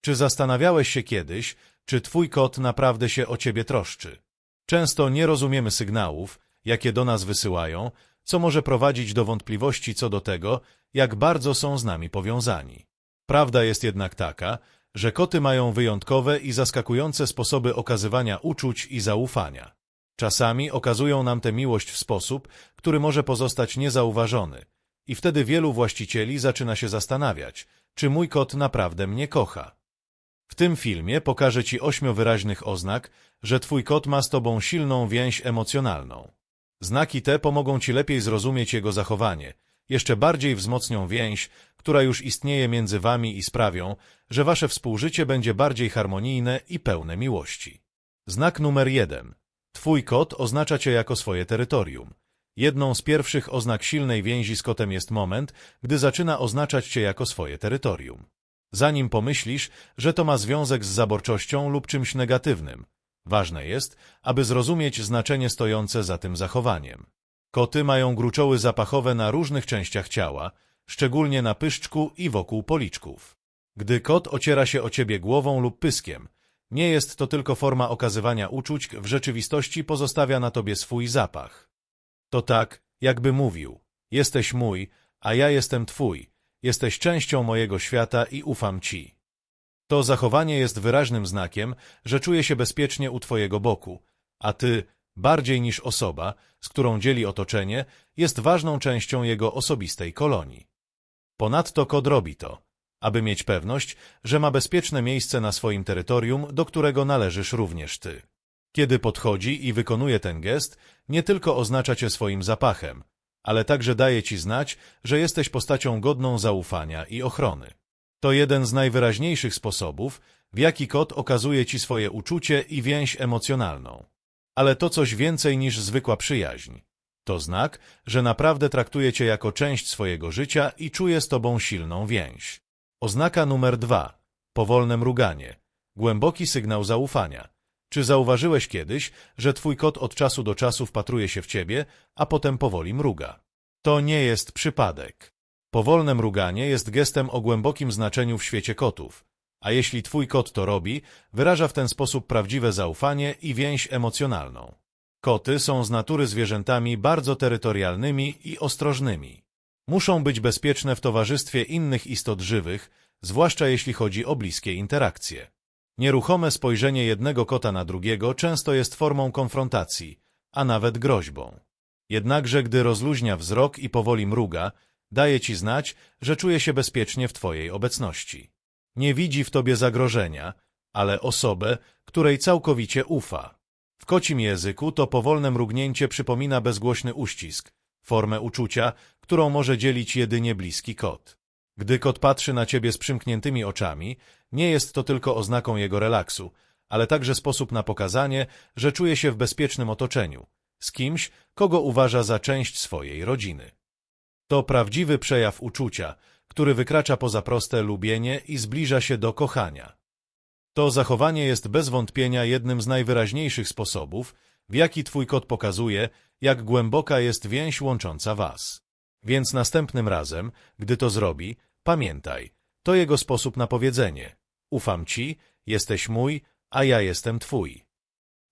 Czy zastanawiałeś się kiedyś, czy twój kot naprawdę się o ciebie troszczy? Często nie rozumiemy sygnałów, jakie do nas wysyłają, co może prowadzić do wątpliwości co do tego, jak bardzo są z nami powiązani. Prawda jest jednak taka, że koty mają wyjątkowe i zaskakujące sposoby okazywania uczuć i zaufania. Czasami okazują nam tę miłość w sposób, który może pozostać niezauważony i wtedy wielu właścicieli zaczyna się zastanawiać, czy mój kot naprawdę mnie kocha. W tym filmie pokażę Ci ośmiu wyraźnych oznak, że Twój kot ma z Tobą silną więź emocjonalną. Znaki te pomogą Ci lepiej zrozumieć jego zachowanie, jeszcze bardziej wzmocnią więź, która już istnieje między Wami i sprawią, że Wasze współżycie będzie bardziej harmonijne i pełne miłości. Znak numer jeden. Twój kot oznacza Cię jako swoje terytorium. Jedną z pierwszych oznak silnej więzi z kotem jest moment, gdy zaczyna oznaczać Cię jako swoje terytorium. Zanim pomyślisz, że to ma związek z zaborczością lub czymś negatywnym, ważne jest, aby zrozumieć znaczenie stojące za tym zachowaniem. Koty mają gruczoły zapachowe na różnych częściach ciała, szczególnie na pyszczku i wokół policzków. Gdy kot ociera się o ciebie głową lub pyskiem, nie jest to tylko forma okazywania uczuć, w rzeczywistości pozostawia na tobie swój zapach. To tak, jakby mówił, jesteś mój, a ja jestem twój, jesteś częścią mojego świata i ufam ci. To zachowanie jest wyraźnym znakiem, że czuję się bezpiecznie u twojego boku, a ty, bardziej niż osoba, z którą dzieli otoczenie, jest ważną częścią jego osobistej kolonii. Ponadto kod robi to, aby mieć pewność, że ma bezpieczne miejsce na swoim terytorium, do którego należysz również ty. Kiedy podchodzi i wykonuje ten gest, nie tylko oznacza cię swoim zapachem, ale także daje ci znać, że jesteś postacią godną zaufania i ochrony. To jeden z najwyraźniejszych sposobów, w jaki kot okazuje ci swoje uczucie i więź emocjonalną. Ale to coś więcej niż zwykła przyjaźń. To znak, że naprawdę traktuje cię jako część swojego życia i czuje z tobą silną więź. Oznaka numer dwa. Powolne mruganie. Głęboki sygnał zaufania. Czy zauważyłeś kiedyś, że twój kot od czasu do czasu wpatruje się w ciebie, a potem powoli mruga? To nie jest przypadek. Powolne mruganie jest gestem o głębokim znaczeniu w świecie kotów, a jeśli twój kot to robi, wyraża w ten sposób prawdziwe zaufanie i więź emocjonalną. Koty są z natury zwierzętami bardzo terytorialnymi i ostrożnymi. Muszą być bezpieczne w towarzystwie innych istot żywych, zwłaszcza jeśli chodzi o bliskie interakcje. Nieruchome spojrzenie jednego kota na drugiego często jest formą konfrontacji, a nawet groźbą. Jednakże gdy rozluźnia wzrok i powoli mruga, daje ci znać, że czuje się bezpiecznie w twojej obecności. Nie widzi w tobie zagrożenia, ale osobę, której całkowicie ufa. W kocim języku to powolne mrugnięcie przypomina bezgłośny uścisk, formę uczucia, którą może dzielić jedynie bliski kot. Gdy kot patrzy na ciebie z przymkniętymi oczami, nie jest to tylko oznaką jego relaksu, ale także sposób na pokazanie, że czuje się w bezpiecznym otoczeniu, z kimś, kogo uważa za część swojej rodziny. To prawdziwy przejaw uczucia, który wykracza poza proste lubienie i zbliża się do kochania. To zachowanie jest bez wątpienia jednym z najwyraźniejszych sposobów, w jaki twój kot pokazuje, jak głęboka jest więź łącząca was. Więc następnym razem, gdy to zrobi, pamiętaj, to jego sposób na powiedzenie. Ufam ci, jesteś mój, a ja jestem twój.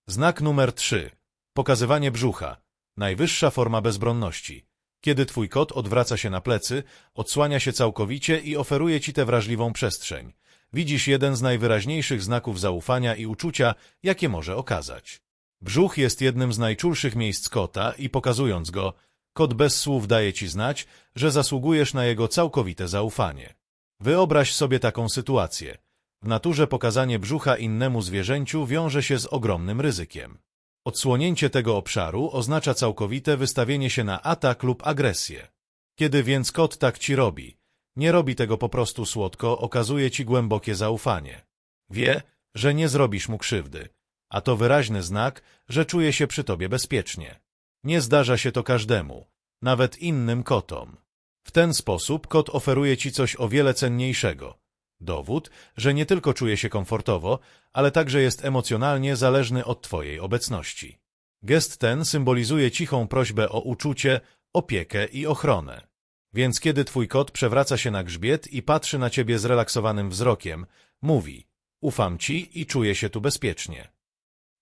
Znak numer 3. Pokazywanie brzucha. Najwyższa forma bezbronności. Kiedy twój kot odwraca się na plecy, odsłania się całkowicie i oferuje ci tę wrażliwą przestrzeń. Widzisz jeden z najwyraźniejszych znaków zaufania i uczucia, jakie może okazać. Brzuch jest jednym z najczulszych miejsc kota i pokazując go, kot bez słów daje ci znać, że zasługujesz na jego całkowite zaufanie. Wyobraź sobie taką sytuację. W naturze pokazanie brzucha innemu zwierzęciu wiąże się z ogromnym ryzykiem. Odsłonięcie tego obszaru oznacza całkowite wystawienie się na atak lub agresję. Kiedy więc kot tak ci robi, nie robi tego po prostu słodko, okazuje ci głębokie zaufanie. Wie, że nie zrobisz mu krzywdy, a to wyraźny znak, że czuje się przy tobie bezpiecznie. Nie zdarza się to każdemu, nawet innym kotom. W ten sposób kot oferuje ci coś o wiele cenniejszego. Dowód, że nie tylko czuje się komfortowo, ale także jest emocjonalnie zależny od twojej obecności. Gest ten symbolizuje cichą prośbę o uczucie, opiekę i ochronę. Więc kiedy twój kot przewraca się na grzbiet i patrzy na ciebie zrelaksowanym wzrokiem, Mówi, ufam ci i czuję się tu bezpiecznie.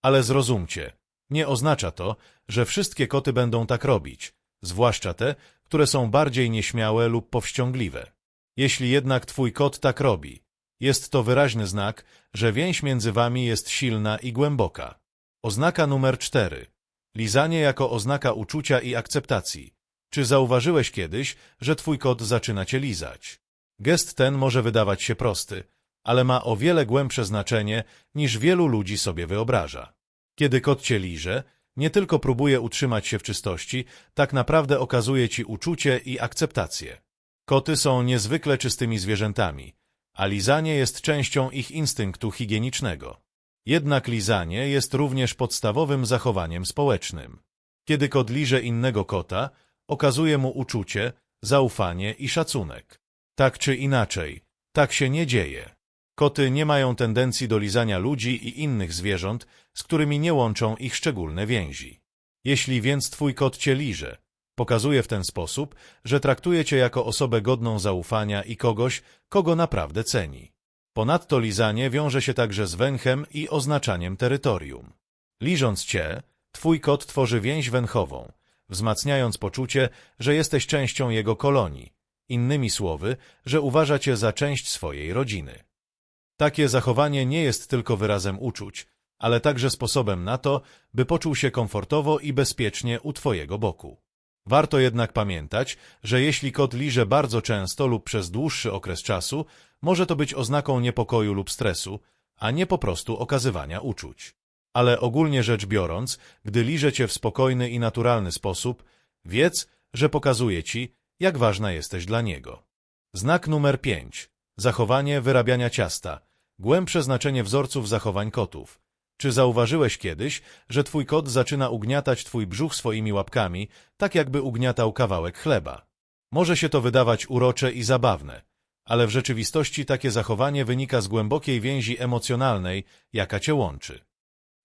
Ale zrozumcie, nie oznacza to, że wszystkie koty będą tak robić, zwłaszcza te, które są bardziej nieśmiałe lub powściągliwe. Jeśli jednak twój kot tak robi, jest to wyraźny znak, że więź między wami jest silna i głęboka. Oznaka numer cztery. Lizanie jako oznaka uczucia i akceptacji. Czy zauważyłeś kiedyś, że twój kot zaczyna cię lizać? Gest ten może wydawać się prosty, ale ma o wiele głębsze znaczenie, niż wielu ludzi sobie wyobraża. Kiedy kot cię liże, nie tylko próbuje utrzymać się w czystości, tak naprawdę okazuje ci uczucie i akceptację. Koty są niezwykle czystymi zwierzętami, a lizanie jest częścią ich instynktu higienicznego. Jednak lizanie jest również podstawowym zachowaniem społecznym. Kiedy kot liże innego kota, okazuje mu uczucie, zaufanie i szacunek. Tak czy inaczej, tak się nie dzieje. Koty nie mają tendencji do lizania ludzi i innych zwierząt, z którymi nie łączą ich szczególne więzi. Jeśli więc twój kot cię liże, pokazuje w ten sposób, że traktuje cię jako osobę godną zaufania i kogoś, kogo naprawdę ceni. Ponadto lizanie wiąże się także z węchem i oznaczaniem terytorium. Liżąc cię, twój kot tworzy więź węchową, wzmacniając poczucie, że jesteś częścią jego kolonii, innymi słowy, że uważa cię za część swojej rodziny. Takie zachowanie nie jest tylko wyrazem uczuć, ale także sposobem na to, by poczuł się komfortowo i bezpiecznie u twojego boku. Warto jednak pamiętać, że jeśli kot liże bardzo często lub przez dłuższy okres czasu, może to być oznaką niepokoju lub stresu, a nie po prostu okazywania uczuć. Ale ogólnie rzecz biorąc, gdy liże cię w spokojny i naturalny sposób, wiedz, że pokazuje ci, jak ważna jesteś dla niego. Znak numer 5. Zachowanie wyrabiania ciasta. Głębsze znaczenie wzorców zachowań kotów. Czy zauważyłeś kiedyś, że twój kot zaczyna ugniatać twój brzuch swoimi łapkami, tak jakby ugniatał kawałek chleba? Może się to wydawać urocze i zabawne, ale w rzeczywistości takie zachowanie wynika z głębokiej więzi emocjonalnej, jaka cię łączy.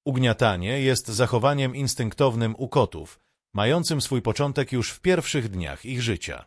Ugniatanie jest zachowaniem instynktownym u kotów, mającym swój początek już w pierwszych dniach ich życia.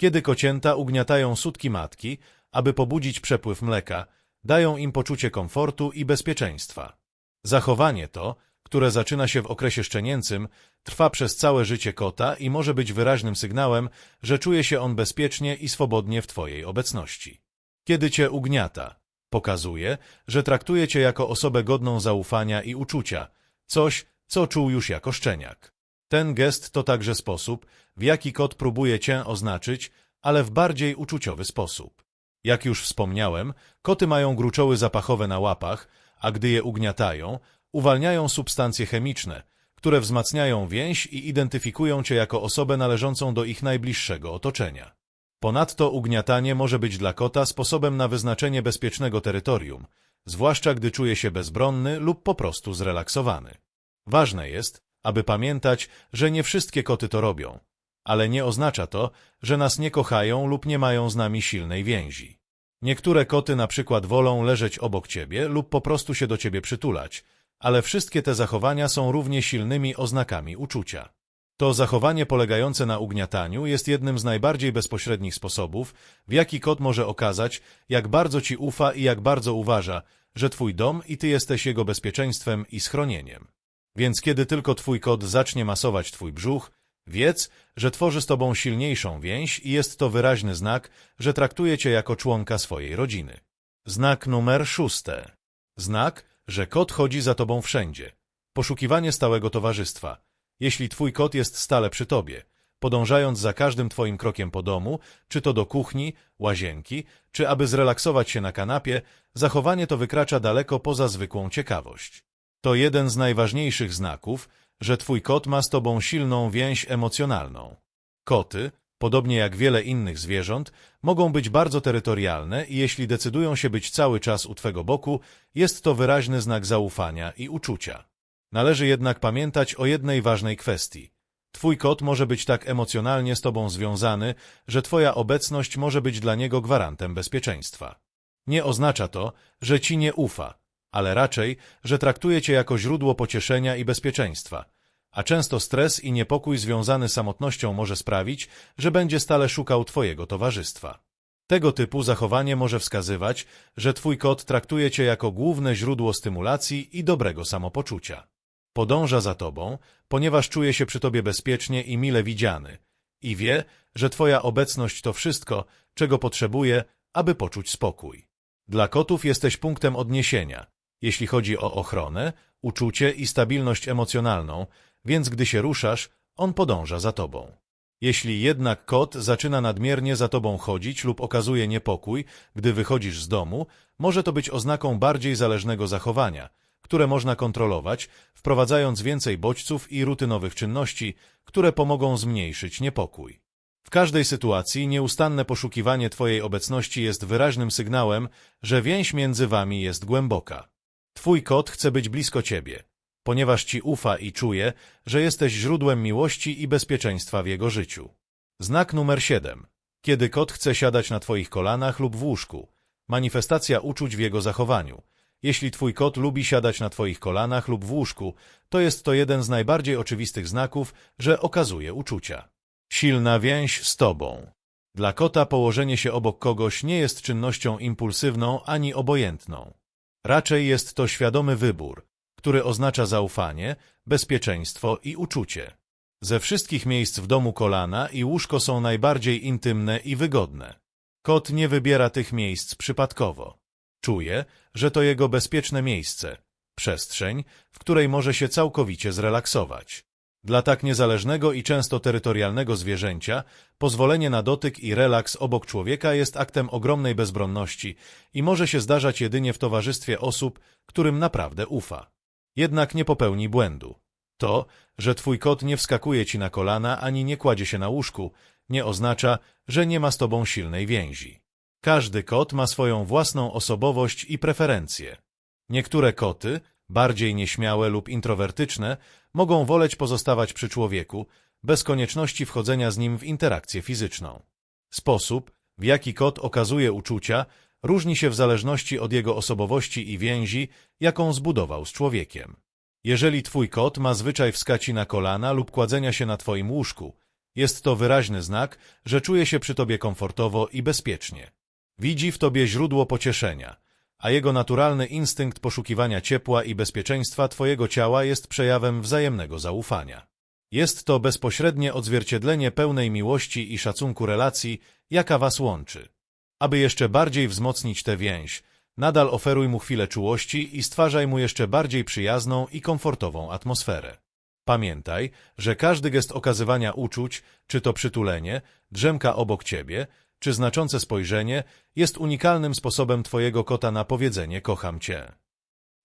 Kiedy kocięta ugniatają sutki matki, aby pobudzić przepływ mleka, dają im poczucie komfortu i bezpieczeństwa. Zachowanie to, które zaczyna się w okresie szczenięcym, trwa przez całe życie kota i może być wyraźnym sygnałem, że czuje się on bezpiecznie i swobodnie w Twojej obecności. Kiedy Cię ugniata, pokazuje, że traktuje Cię jako osobę godną zaufania i uczucia, coś, co czuł już jako szczeniak. Ten gest to także sposób, w jaki kot próbuje Cię oznaczyć, ale w bardziej uczuciowy sposób. Jak już wspomniałem, koty mają gruczoły zapachowe na łapach, a gdy je ugniatają, uwalniają substancje chemiczne, które wzmacniają więź i identyfikują cię jako osobę należącą do ich najbliższego otoczenia. Ponadto ugniatanie może być dla kota sposobem na wyznaczenie bezpiecznego terytorium, zwłaszcza gdy czuje się bezbronny lub po prostu zrelaksowany. Ważne jest, aby pamiętać, że nie wszystkie koty to robią, ale nie oznacza to, że nas nie kochają lub nie mają z nami silnej więzi. Niektóre koty na przykład wolą leżeć obok ciebie lub po prostu się do ciebie przytulać, ale wszystkie te zachowania są równie silnymi oznakami uczucia. To zachowanie polegające na ugniataniu jest jednym z najbardziej bezpośrednich sposobów, w jaki kot może okazać, jak bardzo ci ufa i jak bardzo uważa, że twój dom i ty jesteś jego bezpieczeństwem i schronieniem. Więc kiedy tylko twój kot zacznie masować twój brzuch, wiedz, że tworzy z tobą silniejszą więź i jest to wyraźny znak, że traktuje cię jako członka swojej rodziny. Znak numer szóste. Znak, że kot chodzi za tobą wszędzie. Poszukiwanie stałego towarzystwa. Jeśli twój kot jest stale przy tobie, podążając za każdym twoim krokiem po domu, czy to do kuchni, łazienki, czy aby zrelaksować się na kanapie, zachowanie to wykracza daleko poza zwykłą ciekawość. To jeden z najważniejszych znaków, że twój kot ma z tobą silną więź emocjonalną. Koty, podobnie jak wiele innych zwierząt, mogą być bardzo terytorialne i jeśli decydują się być cały czas u twego boku, jest to wyraźny znak zaufania i uczucia. Należy jednak pamiętać o jednej ważnej kwestii. Twój kot może być tak emocjonalnie z tobą związany, że twoja obecność może być dla niego gwarantem bezpieczeństwa. Nie oznacza to, że ci nie ufa, ale raczej, że traktuje cię jako źródło pocieszenia i bezpieczeństwa, a często stres i niepokój związany z samotnością może sprawić, że będzie stale szukał twojego towarzystwa. Tego typu zachowanie może wskazywać, że twój kot traktuje cię jako główne źródło stymulacji i dobrego samopoczucia. Podąża za tobą, ponieważ czuje się przy tobie bezpiecznie i mile widziany i wie, że twoja obecność to wszystko, czego potrzebuje, aby poczuć spokój. Dla kotów jesteś punktem odniesienia, jeśli chodzi o ochronę, uczucie i stabilność emocjonalną, więc gdy się ruszasz, on podąża za tobą. Jeśli jednak kot zaczyna nadmiernie za tobą chodzić lub okazuje niepokój, gdy wychodzisz z domu, może to być oznaką bardziej zależnego zachowania, które można kontrolować, wprowadzając więcej bodźców i rutynowych czynności, które pomogą zmniejszyć niepokój. W każdej sytuacji nieustanne poszukiwanie Twojej obecności jest wyraźnym sygnałem, że więź między Wami jest głęboka. Twój kot chce być blisko Ciebie, ponieważ Ci ufa i czuje, że jesteś źródłem miłości i bezpieczeństwa w jego życiu. Znak numer 7. Kiedy kot chce siadać na Twoich kolanach lub w łóżku. Manifestacja uczuć w jego zachowaniu. Jeśli Twój kot lubi siadać na Twoich kolanach lub w łóżku, to jest to jeden z najbardziej oczywistych znaków, że okazuje uczucia. Silna więź z Tobą. Dla kota położenie się obok kogoś nie jest czynnością impulsywną ani obojętną. Raczej jest to świadomy wybór, który oznacza zaufanie, bezpieczeństwo i uczucie. Ze wszystkich miejsc w domu kolana i łóżko są najbardziej intymne i wygodne. Kot nie wybiera tych miejsc przypadkowo. Czuje, że to jego bezpieczne miejsce, przestrzeń, w której może się całkowicie zrelaksować. Dla tak niezależnego i często terytorialnego zwierzęcia pozwolenie na dotyk i relaks obok człowieka jest aktem ogromnej bezbronności i może się zdarzać jedynie w towarzystwie osób, którym naprawdę ufa. Jednak nie popełni błędu. To, że twój kot nie wskakuje ci na kolana ani nie kładzie się na łóżku, nie oznacza, że nie ma z tobą silnej więzi. Każdy kot ma swoją własną osobowość i preferencje. Niektóre koty, bardziej nieśmiałe lub introwertyczne, mogą woleć pozostawać przy człowieku, bez konieczności wchodzenia z nim w interakcję fizyczną. Sposób, w jaki kot okazuje uczucia, różni się w zależności od jego osobowości i więzi, jaką zbudował z człowiekiem. Jeżeli twój kot ma zwyczaj wskaci na kolana lub kładzenia się na twoim łóżku, jest to wyraźny znak, że czuje się przy tobie komfortowo i bezpiecznie. Widzi w tobie źródło pocieszenia, a jego naturalny instynkt poszukiwania ciepła i bezpieczeństwa twojego ciała jest przejawem wzajemnego zaufania. Jest to bezpośrednie odzwierciedlenie pełnej miłości i szacunku relacji, jaka was łączy. Aby jeszcze bardziej wzmocnić tę więź, nadal oferuj mu chwilę czułości i stwarzaj mu jeszcze bardziej przyjazną i komfortową atmosferę. Pamiętaj, że każdy gest okazywania uczuć, czy to przytulenie, drzemka obok ciebie, czy znaczące spojrzenie, jest unikalnym sposobem twojego kota na powiedzenie kocham cię.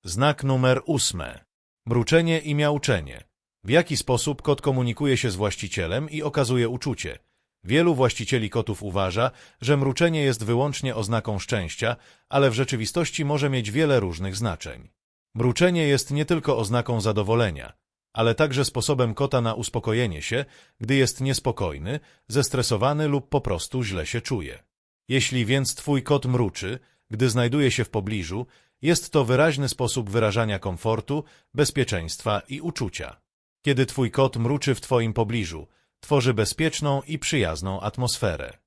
Znak numer ósmy. Mruczenie i miauczenie. W jaki sposób kot komunikuje się z właścicielem i okazuje uczucie? Wielu właścicieli kotów uważa, że mruczenie jest wyłącznie oznaką szczęścia, ale w rzeczywistości może mieć wiele różnych znaczeń. Mruczenie jest nie tylko oznaką zadowolenia, ale także sposobem kota na uspokojenie się, gdy jest niespokojny, zestresowany lub po prostu źle się czuje. Jeśli więc twój kot mruczy, gdy znajduje się w pobliżu, jest to wyraźny sposób wyrażania komfortu, bezpieczeństwa i uczucia. Kiedy twój kot mruczy w twoim pobliżu, tworzy bezpieczną i przyjazną atmosferę.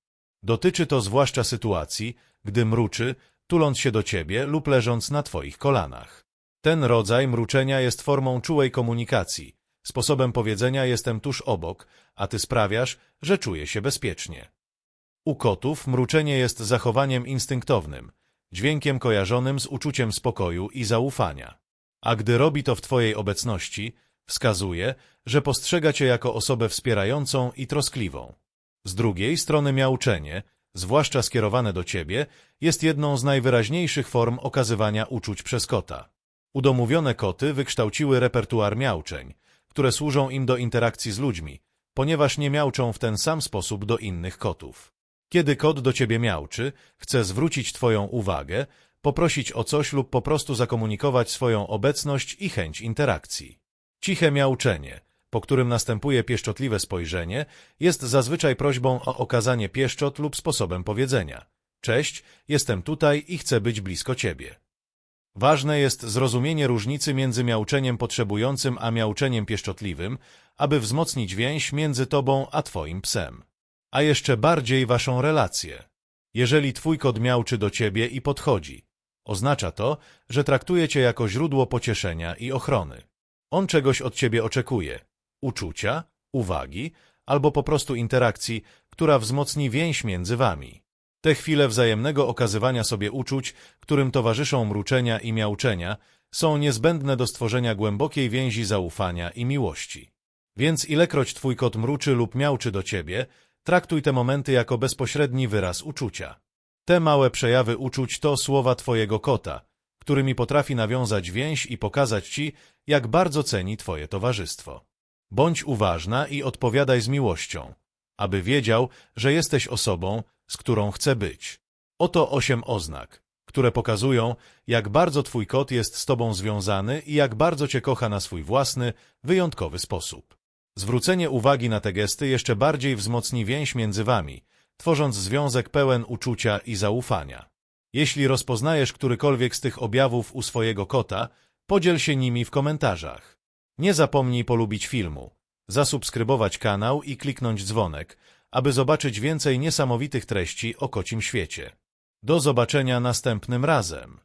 Dotyczy to zwłaszcza sytuacji, gdy mruczy, tuląc się do ciebie lub leżąc na twoich kolanach. Ten rodzaj mruczenia jest formą czułej komunikacji. Sposobem powiedzenia jestem tuż obok, a ty sprawiasz, że czuję się bezpiecznie. U kotów mruczenie jest zachowaniem instynktownym, dźwiękiem kojarzonym z uczuciem spokoju i zaufania. A gdy robi to w twojej obecności, wskazuje, że postrzega cię jako osobę wspierającą i troskliwą. Z drugiej strony miauczenie, zwłaszcza skierowane do ciebie, jest jedną z najwyraźniejszych form okazywania uczuć przez kota. Udomowione koty wykształciły repertuar miauczeń, które służą im do interakcji z ludźmi, ponieważ nie miauczą w ten sam sposób do innych kotów. Kiedy kot do ciebie miauczy, chce zwrócić twoją uwagę, poprosić o coś lub po prostu zakomunikować swoją obecność i chęć interakcji. Ciche miauczenie, po którym następuje pieszczotliwe spojrzenie, jest zazwyczaj prośbą o okazanie pieszczot lub sposobem powiedzenia. Cześć, jestem tutaj i chcę być blisko ciebie. Ważne jest zrozumienie różnicy między miauczeniem potrzebującym a miauczeniem pieszczotliwym, aby wzmocnić więź między tobą a twoim psem. A jeszcze bardziej waszą relację. Jeżeli twój kot miauczy do ciebie i podchodzi, oznacza to, że traktuje cię jako źródło pocieszenia i ochrony. On czegoś od ciebie oczekuje. Uczucia, uwagi albo po prostu interakcji, która wzmocni więź między wami. Te chwile wzajemnego okazywania sobie uczuć, którym towarzyszą mruczenia i miauczenia, są niezbędne do stworzenia głębokiej więzi zaufania i miłości. Więc ilekroć twój kot mruczy lub miauczy do ciebie, traktuj te momenty jako bezpośredni wyraz uczucia. Te małe przejawy uczuć to słowa twojego kota, którymi potrafi nawiązać więź i pokazać ci, jak bardzo ceni twoje towarzystwo. Bądź uważna i odpowiadaj z miłością, aby wiedział, że jesteś osobą, z którą chce być. Oto osiem oznak, które pokazują, jak bardzo twój kot jest z tobą związany i jak bardzo cię kocha na swój własny, wyjątkowy sposób. Zwrócenie uwagi na te gesty jeszcze bardziej wzmocni więź między wami, tworząc związek pełen uczucia i zaufania. Jeśli rozpoznajesz którykolwiek z tych objawów u swojego kota, podziel się nimi w komentarzach. Nie zapomnij polubić filmu, zasubskrybować kanał i kliknąć dzwonek, aby zobaczyć więcej niesamowitych treści o kocim świecie. Do zobaczenia następnym razem.